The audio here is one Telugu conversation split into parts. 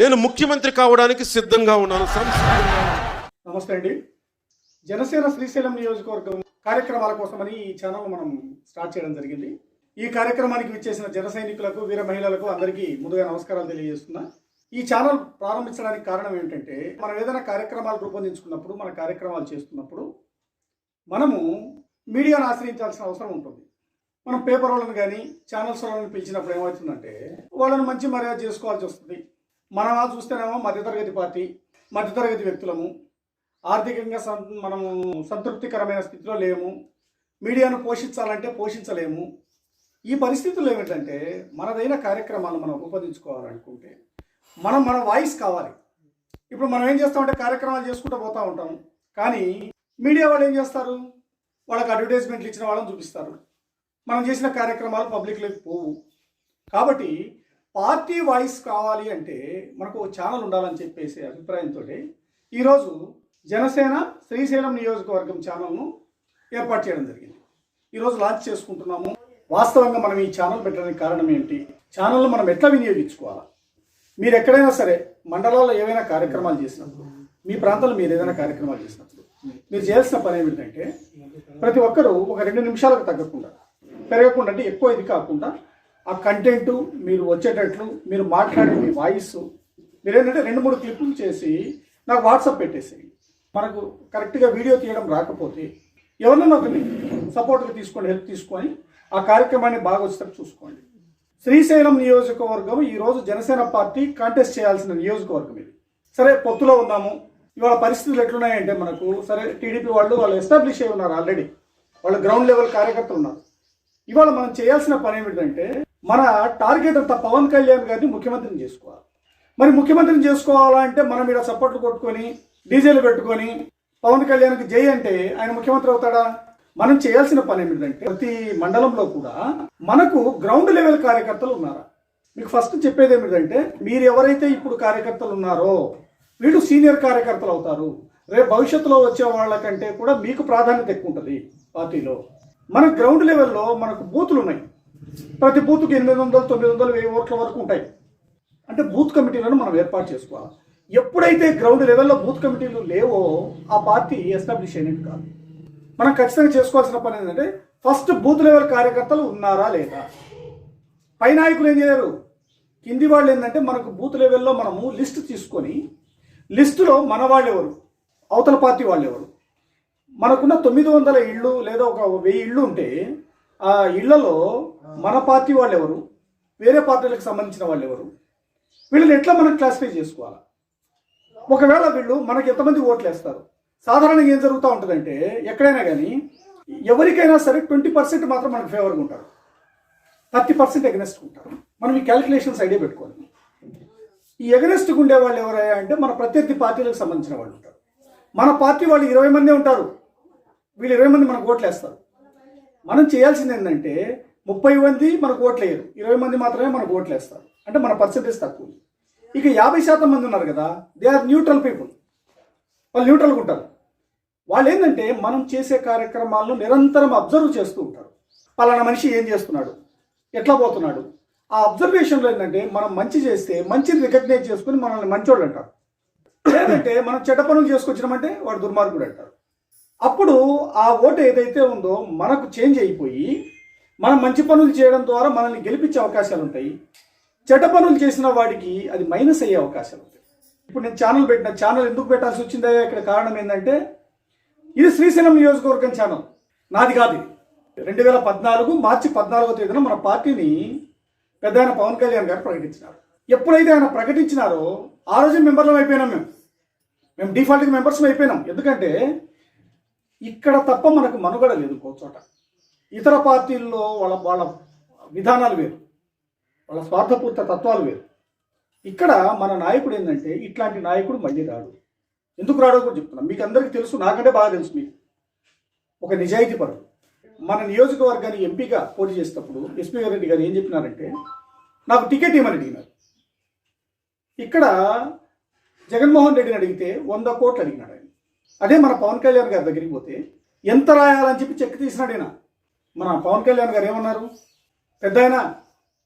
నేను ముఖ్యమంత్రి కావడానికి సిద్ధంగా ఉన్నాను నమస్తే అండి. జనసేన శ్రీశైలం నియోజకవర్గం కార్యక్రమాల కోసమని ఈ ఛానల్ మనం స్టార్ట్ చేయడం జరిగింది. ఈ కార్యక్రమానికి విచ్చేసిన జన సైనికులకు వీర మహిళలకు అందరికీ ముందుగా నమస్కారాలు తెలియజేస్తున్నా. ఈ ఛానల్ ప్రారంభించడానికి కారణం ఏంటంటే మనం ఏదైనా కార్యక్రమాలు రూపొందించుకున్నప్పుడు మన కార్యక్రమాలు చేస్తున్నప్పుడు మనము మీడియాను ఆశ్రయించాల్సిన అవసరం ఉంటుంది. మనం పేపర్ వాళ్ళని కానీ ఛానల్స్ వాళ్ళని పిలిచినప్పుడు ఏమవుతుందంటే వాళ్ళని మంచి మర్యాద చేసుకోవాల్సి వస్తుంది. మనం చూస్తేనేమో మధ్యతరగతి పార్టీ మధ్యతరగతి వ్యక్తులము. ఆర్థికంగా సం మనము సంతృప్తికరమైన స్థితిలో లేము. మీడియాను పోషించాలంటే పోషించలేము. ఈ పరిస్థితులు ఏమిటంటే మనదైన కార్యక్రమాలు మనం రూపొందించుకోవాలనుకుంటే మనం మన వాయిస్ కావాలి. ఇప్పుడు మనం ఏం చేస్తామంటే కార్యక్రమాలు చేసుకుంటూ పోతూ ఉంటాం. కానీ మీడియా వాళ్ళు ఏం చేస్తారు? వాళ్ళకి అడ్వర్టైజ్మెంట్లు ఇచ్చిన వాళ్ళని చూపిస్తారు. మనం చేసిన కార్యక్రమాలు పబ్లిక్లోకి పోవు. కాబట్టి పార్టీ వాయిస్ కావాలి అంటే మనకు ఒక ఛానల్ ఉండాలని చెప్పేసి అభిప్రాయంతో ఈరోజు జనసేన శ్రీశైలం నియోజకవర్గం ఛానల్ను ఏర్పాటు చేయడం జరిగింది. ఈరోజు లాంచ్ చేసుకుంటున్నాము. వాస్తవంగా మనం ఈ ఛానల్ పెట్టడానికి కారణం ఏంటి ఛానల్ను మనం ఎట్లా వినియోగించుకోవాలా? మీరు ఎక్కడైనా సరే మండలాల్లో ఏవైనా కార్యక్రమాలు చేసినప్పుడు మీ ప్రాంతంలో మీరు ఏదైనా కార్యక్రమాలు చేసినప్పుడు మీరు చేయాల్సిన పని ఏమిటంటే ప్రతి ఒక్కరూ ఒక రెండు నిమిషాలకు తగ్గకుండా పెరగకుండా అంటే ఎక్కువ ఇది కాకుండా ఆ కంటెంట్ మీరు వచ్చేటట్లు మీరు మాట్లాడే మీ వాయిస్ మీరు ఏంటంటే రెండు మూడు క్లిప్పులు చేసి నాకు వాట్సాప్ పెట్టేసి మనకు కరెక్ట్గా వీడియో తీయడం రాకపోతే ఎవరినైనా ఒకరిని సపోర్ట్గా తీసుకోండి హెల్ప్ తీసుకొని ఆ కార్యక్రమాన్ని బాగా వచ్చేటట్టు చూసుకోండి. శ్రీశైలం నియోజకవర్గం ఈరోజు జనసేన పార్టీ కాంటెస్ట్ చేయాల్సిన నియోజకవర్గం ఇది. సరే పొత్తులో ఉన్నాము. ఇవాళ పరిస్థితులు ఎట్లున్నాయంటే మనకు సరే టీడీపీ వాళ్ళు వాళ్ళు ఎస్టాబ్లిష్ అయి ఉన్నారు ఆల్రెడీ వాళ్ళు గ్రౌండ్ లెవెల్ కార్యకర్తలు ఉన్నారు. ఇవాళ మనం చేయాల్సిన పని ఏమిటంటే మన టార్గెట్ అంతా పవన్ కళ్యాణ్ గారిని ముఖ్యమంత్రిని చేసుకోవాలి. మరి ముఖ్యమంత్రిని చేసుకోవాలంటే మనం ఇక్కడ సపోర్ట్లు కొట్టుకొని డీజేలు పెట్టుకొని పవన్ కళ్యాణ్కి జై అంటే ఆయన ముఖ్యమంత్రి అవుతాడా? మనం చేయాల్సిన పని ఏమిటంటే ప్రతి మండలంలో కూడా మనకు గ్రౌండ్ లెవెల్ కార్యకర్తలు ఉన్నారా? మీకు ఫస్ట్ చెప్పేది ఏమిటంటే మీరు ఎవరైతే ఇప్పుడు కార్యకర్తలు ఉన్నారో వీళ్ళు సీనియర్ కార్యకర్తలు అవుతారు. రేపు భవిష్యత్తులో వచ్చే వాళ్ళకంటే కూడా మీకు ప్రాధాన్యత ఎక్కువ ఉంటుంది పార్టీలో. మన గ్రౌండ్ లెవెల్లో మనకు బూతులు ఉన్నాయి ప్రతి బూత్కి ఎనిమిది వందలు తొమ్మిది వందలు వెయ్యి ఓట్ల వరకు ఉంటాయి. అంటే బూత్ కమిటీలను మనం ఏర్పాటు చేసుకోవాలి. ఎప్పుడైతే గ్రౌండ్ లెవెల్లో బూత్ కమిటీలు లేవో ఆ పార్టీ ఎస్టాబ్లిష్ అయినట్టు కాదు. మనం ఖచ్చితంగా చేసుకోవాల్సిన పని ఏంటంటే ఫస్ట్ బూత్ లెవెల్ కార్యకర్తలు ఉన్నారా లేదా? పై నాయకులు ఏం చేయరు కింది వాళ్ళు ఏంటంటే మనకు బూత్ లెవెల్లో మనము లిస్ట్ తీసుకొని లిస్టులో మన వాళ్ళు ఎవరు? అవతల పార్టీ వాళ్ళు ఎవరు? మనకున్న తొమ్మిది వందల ఇళ్ళు లేదా ఒక వెయ్యి ఇళ్ళు ఉంటే ఆ ఇళ్ళలో మన పార్టీ వాళ్ళు ఎవరు వేరే పార్టీలకు సంబంధించిన వాళ్ళు ఎవరు వీళ్ళని ఎట్లా మనం క్లాసిఫై చేసుకోవాలి? ఒకవేళ వీళ్ళు మనకి ఎంతమంది ఓట్లు వేస్తారు సాధారణంగా ఏం జరుగుతూ ఉంటుందంటే ఎక్కడైనా కానీ ఎవరికైనా సరే ట్వంటీ పర్సెంట్ మాత్రం మనకు ఫేవర్గా ఉంటారు. థర్టీ పర్సెంట్ ఎగనెస్ట్ ఉంటారు. మనం ఈ క్యాలిక్యులేషన్స్ ఐడియా పెట్టుకోవాలి. ఈ ఎగనెస్ట్గా ఉండే వాళ్ళు ఎవరయ్యా అంటే మన ప్రత్యర్థి పార్టీలకు సంబంధించిన వాళ్ళు ఉంటారు. మన పార్టీ వాళ్ళు ఇరవై మందే ఉంటారు. వీళ్ళు ఇరవై మంది మనకు ఓట్లు వేస్తారు మనం చేయాల్సింది ఏంటంటే ముప్పై మంది మనకు ఓట్లేయరు. ఇరవై మంది మాత్రమే మనకు ఓట్లు వేస్తారు అంటే మన పర్సంటేజ్ తక్కువ ఇక యాభై శాతం మంది ఉన్నారు కదా దే ఆర్ న్యూట్రల్ పీపుల్ వాళ్ళు న్యూట్రల్గా ఉంటారు. వాళ్ళు ఏంటంటే మనం చేసే కార్యక్రమాలను నిరంతరం అబ్జర్వ్ చేస్తూ ఉంటారు. పలానా మనిషి ఏం చేస్తున్నాడు? ఎట్లా పోతున్నాడు? ఆ అబ్జర్వేషన్లో ఏంటంటే మనం మంచి చేస్తే మంచిని రికగ్నైజ్ చేసుకుని మనల్ని మంచోళ్ళు అంటారు. లేదంటే మనం చెడ్డ పనులు చేసుకొచ్చినామంటే వాడు దుర్మార్గుడు అంటారు. అప్పుడు ఆ ఓటు ఏదైతే ఉందో మనకు చేంజ్ అయిపోయి మనం మంచి పనులు చేయడం ద్వారా మనల్ని గెలిపించే అవకాశాలు ఉంటాయి. చెడ్డ పనులు చేసిన వాడికి అది మైనస్ అయ్యే అవకాశాలు ఉంటాయి. ఇప్పుడు నేను ఛానల్ పెట్టిన ఛానల్ ఎందుకు పెట్టాల్సి వచ్చిందో? ఇక్కడ కారణం ఏంటంటే ఇది శ్రీశైలం నియోజకవర్గం ఛానల్ నాది కాదు రెండు వేల పద్నాలుగు మార్చి పద్నాలుగో తేదీన మన పార్టీని పెద్ద ఆయన పవన్ కళ్యాణ్ గారు ప్రకటించినారు. ఎప్పుడైతే ఆయన ప్రకటించినారో ఆ రోజు మెంబర్లం అయిపోయినాం మేము. మేము డిఫాల్ట్గా మెంబర్స్ అయిపోయినాం. ఎందుకంటే ఇక్కడ తప్ప మనకు మనుగడ లేదు ఇంకో చోట. ఇతర పార్టీల్లో వాళ్ళ వాళ్ళ విధానాలు వేరు. వాళ్ళ స్వార్థపూర్త తత్వాలు వేరు. ఇక్కడ మన నాయకుడు ఏంటంటే ఇట్లాంటి నాయకుడు మళ్ళీ రాడు. ఎందుకు రాడో కూడా చెప్తున్నాను మీకు అందరికీ తెలుసు నాకంటే బాగా తెలుసు మీకు. ఒక నిజాయితీ పరుడు. మన నియోజకవర్గాన్ని ఎంపీగా పోటీ చేసేటప్పుడు ఎస్పీ రెడ్డి గారు ఏం చెప్పినారంటే నాకు టికెట్ ఇవ్వమని అడిగినారు. ఇక్కడ జగన్మోహన్ రెడ్డిని అడిగితే వంద కోట్లు అడిగినాడు అదే మన పవన్ కళ్యాణ్ గారి దగ్గరికి పోతే ఎంత రాయాలని చెప్పి చెక్ తీసినాడు ఈయన. మన పవన్ కళ్యాణ్ గారు ఏమన్నారు? పెద్ద ఆయన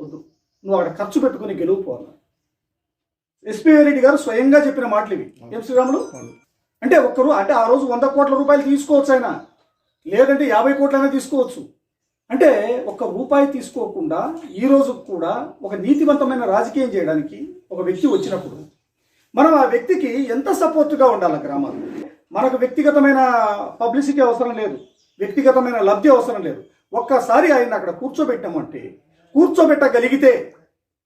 వద్దు. నువ్వు అక్కడ ఖర్చు పెట్టుకుని గెలుపుకోవాలి ఎస్పీ రెడ్డి గారు స్వయంగా చెప్పిన మాటలు ఇవి. ఏం శ్రీరాములు? అంటే ఒక్కరు అంటే ఆ రోజు వంద కోట్ల రూపాయలు తీసుకోవచ్చు ఆయన. లేదంటే యాభై కోట్లైనా తీసుకోవచ్చు. అంటే ఒక్క రూపాయి తీసుకోకుండా ఈ రోజు కూడా ఒక నీతివంతమైన రాజకీయం చేయడానికి ఒక వ్యక్తి వచ్చినప్పుడు మనం ఆ వ్యక్తికి ఎంత సపోర్ట్గా ఉండాలి గ్రామాల్లో? మనకు వ్యక్తిగతమైన పబ్లిసిటీ అవసరం లేదు. వ్యక్తిగతమైన లబ్ధి అవసరం లేదు. ఒక్కసారి ఆయన అక్కడ కూర్చోబెట్టామంటే కూర్చోబెట్టగలిగితే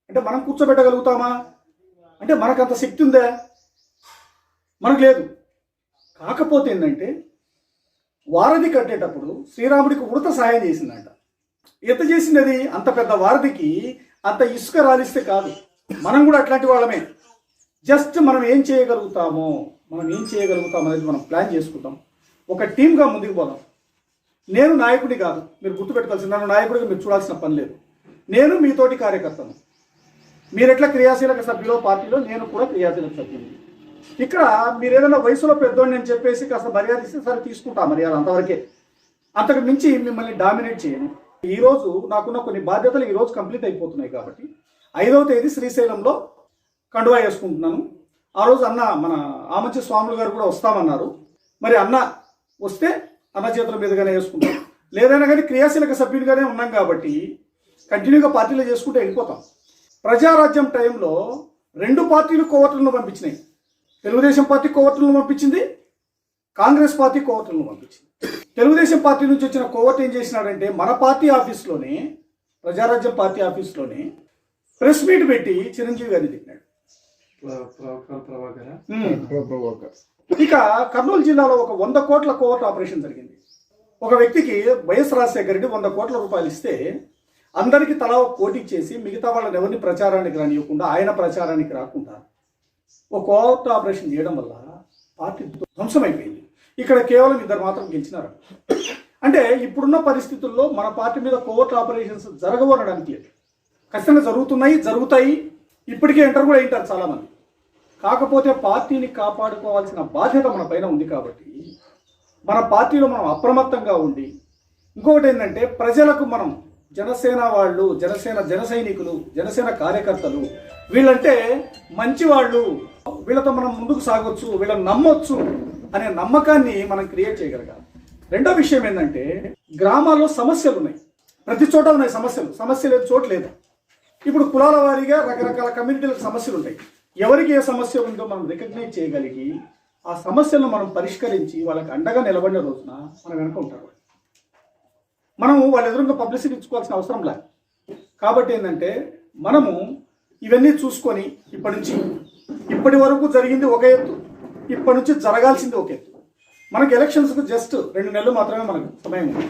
అంటే మనం కూర్చోబెట్టగలుగుతామా? అంటే మనకు అంత శక్తి ఉందా? మనకు లేదు. కాకపోతే ఏంటంటే వారధి కట్టేటప్పుడు శ్రీరాముడికి ఉడత సహాయం చేసిందంట. ఎంత చేసినది అంత పెద్ద వారధికి అంత ఇసుక రాలిస్తే కాదు. మనం కూడా అట్లాంటి వాళ్ళమే. జస్ట్ మనం ఏం చేయగలుగుతామో మనం ఏం చేయగలుగుతాం అనేది మనం ప్లాన్ చేసుకుంటాం. ఒక టీమ్గా ముందుకు పోదాం. నేను నాయకుడి కాదు మీరు గుర్తుపెట్టుకోవాల్సింది నన్ను నాయకుడిగా మీరు చూడాల్సిన పని లేదు. నేను మీతోటి కార్యకర్తను. మీరు ఎట్లా క్రియాశీలక సభ్యులో పార్టీలో నేను కూడా క్రియాశీలక సభ్యులు ఇక్కడ మీరు ఏదైనా వయసులో పెద్దోడిని అని చెప్పేసి కాస్త మర్యాద ఇస్తే సరే తీసుకుంటా మర్యాద అంతవరకే. అంతకు మించి మిమ్మల్ని డామినేట్ చేయను. ఈరోజు నాకున్న కొన్ని బాధ్యతలు ఈరోజు కంప్లీట్ అయిపోతున్నాయి కాబట్టి ఐదవ తేదీ శ్రీశైలంలో కండువా వేసుకుంటున్నాను. ఆ రోజు అన్న మన ఆమంచి స్వాములు గారు కూడా వస్తామన్నారు. మరి అన్న వస్తే అన్న చేతుల మీదుగానే వేసుకుంటాం. లేదైనా కానీ క్రియాశీలక సభ్యునిగానే ఉన్నాం కాబట్టి కంటిన్యూగా పార్టీలో చేసుకుంటే వెళ్ళిపోతాం. ప్రజారాజ్యం టైంలో రెండు పార్టీలు కోవట్లను పంపించినాయి. తెలుగుదేశం పార్టీ కోవట్లను పంపించింది కాంగ్రెస్ పార్టీ కోవట్లను పంపించింది. తెలుగుదేశం పార్టీ నుంచి వచ్చిన కోవట్ ఏం చేసినాడంటే మన పార్టీ ఆఫీస్లోనే ప్రజారాజ్యం పార్టీ ఆఫీస్లోనే ప్రెస్ మీట్ పెట్టి చిరంజీవి గారిని తిట్టినాడు. ఇక కర్నూలు జిల్లాలో ఒక వంద కోట్ల కోవర్ట్ ఆపరేషన్ జరిగింది. ఒక వ్యక్తికి వైఎస్ రాజశేఖర రెడ్డి వంద కోట్ల రూపాయలు ఇస్తే అందరికీ తలా ఒక కోటి ఇచ్చేసి మిగతా వాళ్ళని ఎవరిని ప్రచారానికి రానియకుండా ఆయన ప్రచారానికి రాకుండా ఒక కోవర్ట్ ఆపరేషన్ చేయడం వల్ల పార్టీ ధ్వంసమైపోయింది. ఇక్కడ కేవలం ఇద్దరు మాత్రం గెలిచినారు. అంటే ఇప్పుడున్న పరిస్థితుల్లో మన పార్టీ మీద కోవర్ట్ ఆపరేషన్స్ జరగవు అనడానికి లేదు. ఖచ్చితంగా జరుగుతున్నాయి జరుగుతాయి. ఇప్పటికే ఎంటర్ కూడా అయింటారు చాలామంది. కాకపోతే పార్టీని కాపాడుకోవాల్సిన బాధ్యత మన పైన ఉంది కాబట్టి మన పార్టీలో మనం అప్రమత్తంగా ఉండి ఇంకొకటి ఏంటంటే ప్రజలకు మనం జనసేన వాళ్ళు జనసేన జన సైనికులు జనసేన కార్యకర్తలు వీళ్ళంటే మంచి వాళ్ళు. వీళ్ళతో మనం ముందుకు సాగొచ్చు వీళ్ళని నమ్మొచ్చు అనే నమ్మకాన్ని మనం క్రియేట్ చేయగలగాలి. రెండో విషయం ఏంటంటే గ్రామాల్లో సమస్యలు ఉన్నాయి. ప్రతి చోట ఉన్నాయి సమస్యలు. సమస్య లేదు చోట లేదు. ఇప్పుడు కులాల వారీగా రకరకాల కమ్యూనిటీలకు సమస్యలు ఉంటాయి. ఎవరికి ఏ సమస్య ఉందో మనం రికగ్నైజ్ చేయగలిగి ఆ సమస్యలను మనం పరిష్కరించి వాళ్ళకి అండగా నిలబడిన రోజున మనం వెనక ఉంటారు మనం మనము వాళ్ళ ఎదురుగా పబ్లిసిటీ ఇచ్చుకోవాల్సిన అవసరం లేదు. కాబట్టి ఏంటంటే మనము ఇవన్నీ చూసుకొని ఇప్పటి నుంచి ఇప్పటి వరకు జరిగింది ఒక ఎత్తు ఇప్పటి నుంచి జరగాల్సింది ఒక ఎత్తు. మనకి ఎలక్షన్స్కు జస్ట్ రెండు నెలలు మాత్రమే మనకు సమయం ఉంది.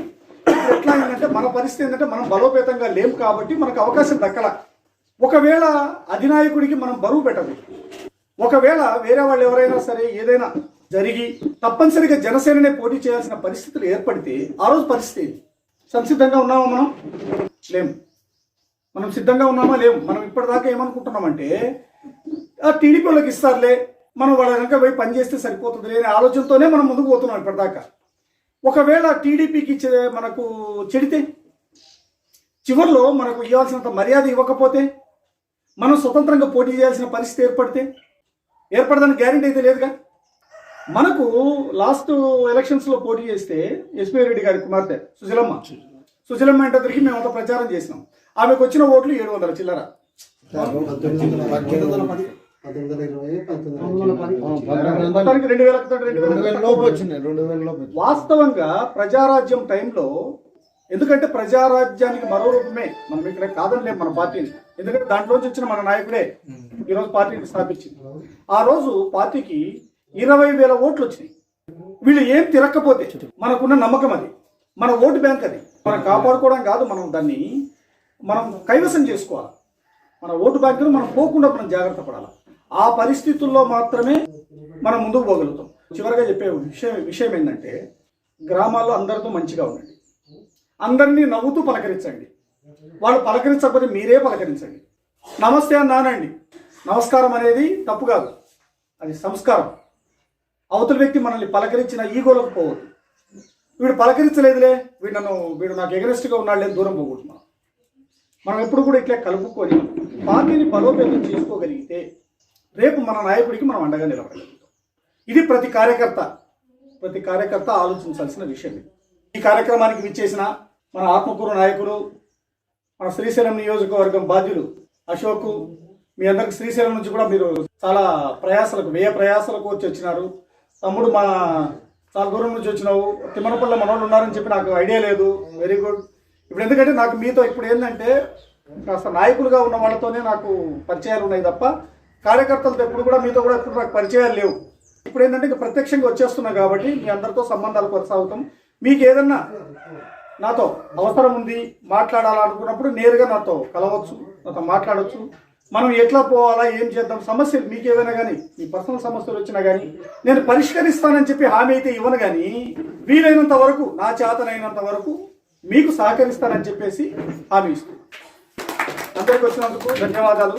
ఎట్లా అయిందంటే మన పరిస్థితి ఏంటంటే మనం బలోపేతంగా లేం కాబట్టి మనకు అవకాశం దక్కల. ఒకవేళ అధినాయకుడికి మనం బరువు పెట్టకూడదు ఒకవేళ వేరే వాళ్ళు ఎవరైనా సరే ఏదైనా జరిగి తప్పనిసరిగా జనసేననే పోటీ చేయాల్సిన పరిస్థితులు ఏర్పడితే ఆ రోజు పరిస్థితి సంసిద్ధంగా ఉన్నామా మనం? లేము. మనం సిద్ధంగా ఉన్నామా? లేము. మనం ఇప్పటిదాకా ఏమనుకుంటున్నామంటే ఆ టీడీపీ వాళ్ళకి ఇస్తారులే మనం వాళ్ళ వెనక పోయి పని చేస్తే సరిపోతుంది అనే ఆలోచనతోనే మనం ముందుకు పోతున్నాం ఇప్పటిదాకా. ఒకవేళ టీడీపీకి మనకు చెడితే చివరిలో మనకు ఇవ్వాల్సినంత మర్యాద ఇవ్వకపోతే మనం స్వతంత్రంగా పోటీ చేయాల్సిన పరిస్థితి ఏర్పడితే ఏర్పడదని గ్యారెంటీ అయితే లేదుగా? మనకు లాస్ట్ ఎలక్షన్స్లో పోటీ చేస్తే ఎస్పీ రెడ్డి గారి కుమార్తె సుశీలమ్మ. సుశీలమ్మ అంటే తిరిగి మేము అంత ప్రచారం చేసినాం. ఆమెకు వచ్చిన ఓట్లు ఏడు వందల చిల్లర. వాస్తవంగా ప్రజారాజ్యం టైంలో ఎందుకంటే ప్రజారాజ్యానికి మరో రూపమే మనం ఇక్కడ కాదనిలేం మన పార్టీని. ఎందుకంటే దాంట్లోంచి వచ్చిన మన నాయకుడే ఈరోజు పార్టీని స్థాపించింది. ఆ రోజు పార్టీకి ఇరవై వేల ఓట్లు వచ్చినాయి. వీళ్ళు ఏం తిరగకపోతే మనకున్న నమ్మకం అది. మన ఓటు బ్యాంక్ అది. మనం కాపాడుకోవడం కాదు మనం దాన్ని మనం కైవసం చేసుకోవాలి. మన ఓటు బ్యాంకును మనం పోకుండా మనం జాగ్రత్త పడాలి. ఆ పరిస్థితుల్లో మాత్రమే మనం ముందుకు పోగలుగుతాం. చివరిగా చెప్పే విషయం విషయం ఏంటంటే గ్రామాల్లో అందరితో మంచిగా ఉండండి. అందరినీ నవ్వుతూ పలకరించండి. వాళ్ళు పలకరించకపోతే మీరే పలకరించండి. నమస్తే అన్నానండి నమస్కారం అనేది తప్పు కాదు. అది సంస్కారం. అవతల వ్యక్తి మనల్ని పలకరించిన ఈగోలకు పోవద్దు. వీడు పలకరించలేదులే వీడు నన్ను వీడు నాకు ఎగరెస్ట్గా ఉన్నాడు లేదు దూరం పోగొట్టున్నాను మనం ఎప్పుడు కూడా ఇట్లా కలుపుకొని పార్టీని బలోపేతం చేసుకోగలిగితే రేపు మన నాయకుడికి మనం అండగా నిలబడగలుగుతాం ఇది ప్రతి కార్యకర్త ప్రతి కార్యకర్త ఆలోచించాల్సిన విషయం ఇది. ఈ కార్యక్రమానికి విచ్చేసిన మన ఆత్మకూరు నాయకులు మన శ్రీశైలం నియోజకవర్గం బాధ్యులు అశోక్ మీ అందరికి శ్రీశైలం నుంచి కూడా మీరు చాలా ప్రయాసాలకు వ్యయ ప్రయాసాలకు వచ్చి వచ్చినారు. తమ్ముడు మా చాలా దూరం నుంచి వచ్చినావు. తిమ్మనపల్లి మనోళ్ళు ఉన్నారని చెప్పి నాకు ఐడియా లేదు. వెరీ గుడ్ ఇప్పుడు ఎందుకంటే నాకు మీతో ఇప్పుడు ఏంటంటే కాస్త నాయకులుగా ఉన్న వాళ్ళతోనే నాకు పరిచయాలు ఉన్నాయి తప్ప కార్యకర్తలతో ఎప్పుడు కూడా మీతో కూడా ఎప్పుడు నాకు పరిచయాలు లేవు. ఇప్పుడు ఏంటంటే ఇంకా ప్రత్యక్షంగా వచ్చేస్తున్నా కాబట్టి మీ అందరితో సంబంధాలు కొనసాగుతాం. మీకు ఏదన్నా నాతో అవసరం ఉంది మాట్లాడాలనుకున్నప్పుడు నేరుగా నాతో కలవచ్చు నాతో మాట్లాడవచ్చు మనం ఎట్లా పోవాలా ఏం చేద్దాం సమస్యలు మీకు ఏదైనా కానీ మీ పర్సనల్ సమస్యలు వచ్చినా కానీ నేను పరిష్కరిస్తానని చెప్పి హామీ అయితే ఇవ్వను కానీ వీలైనంత వరకు నా చేతనైనంత వరకు మీకు సహకరిస్తానని చెప్పేసి హామీ ఇస్తాను అందరికి వచ్చినందుకు ధన్యవాదాలు.